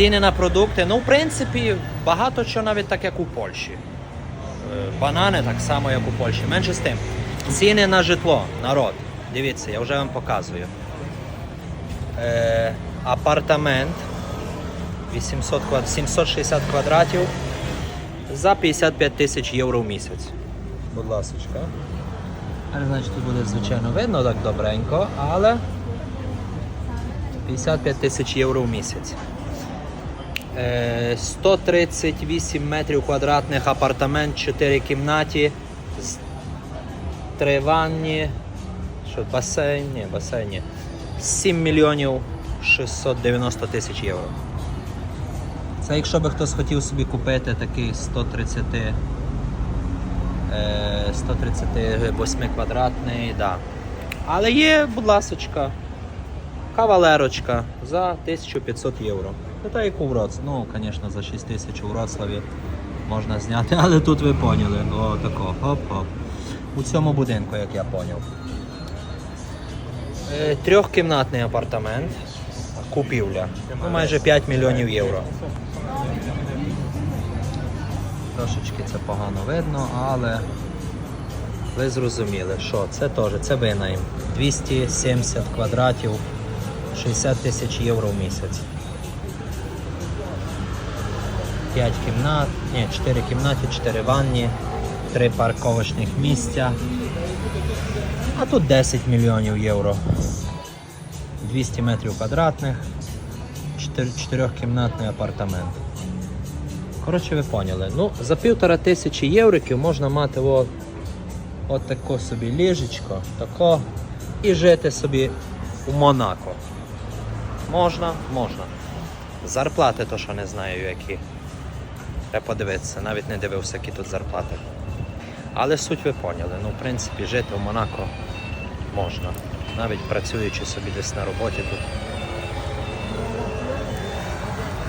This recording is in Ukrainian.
Ціни на продукти, ну, в принципі, багато що навіть так, як у Польщі. Е, Банани так само, як у Польщі. Менше з тим. Ціни на житло, народ. Дивіться, я вже вам показую. Е, апартамент 800 квад... 760 квадратів за 55 тисяч євро в місяць. Будь ласка. Але значить тут буде звичайно видно так добренько, але 55 тисяч євро в місяць. Е, 138 метрів квадратних апартамент, 4 кімнаті, три ванні, що басейн, ні, басейн, ні. 7 мільйонів 690 тисяч євро. Це якщо би хтось хотів собі купити такий 130, е, 138 квадратний, да. Але є, будь ласочка, кавалерочка за 1500 євро. Це так як у. Ну, звісно, за 6 тисяч у Вроцлаві можна зняти, але тут ви поняли. О, тако, хоп-хоп. У цьому будинку, як я поняв. Е, Трьохкімнатний апартамент. Купівля. Ну, майже 5 мільйонів євро. Трошечки це погано видно, але ви зрозуміли, що це теж, це винайм. 270 квадратів, 60 тисяч євро в місяць. 5 кімнат, ні, 4 кімнати, 4 ванні, 3 парковочних місця. А тут 10 мільйонів євро. 200 метрів квадратних, 4-кімнатний апартамент. Коротше, ви поняли. Ну, за півтора тисячі євриків можна мати от, от тако собі ліжечко, тако, і жити собі у Монако. Можна, можна. Зарплати то, що не знаю, які. Треба подивитися, навіть не дивився, які тут зарплати. Але суть ви поняли. Ну, в принципі, жити в Монако можна. Навіть працюючи собі десь на роботі тут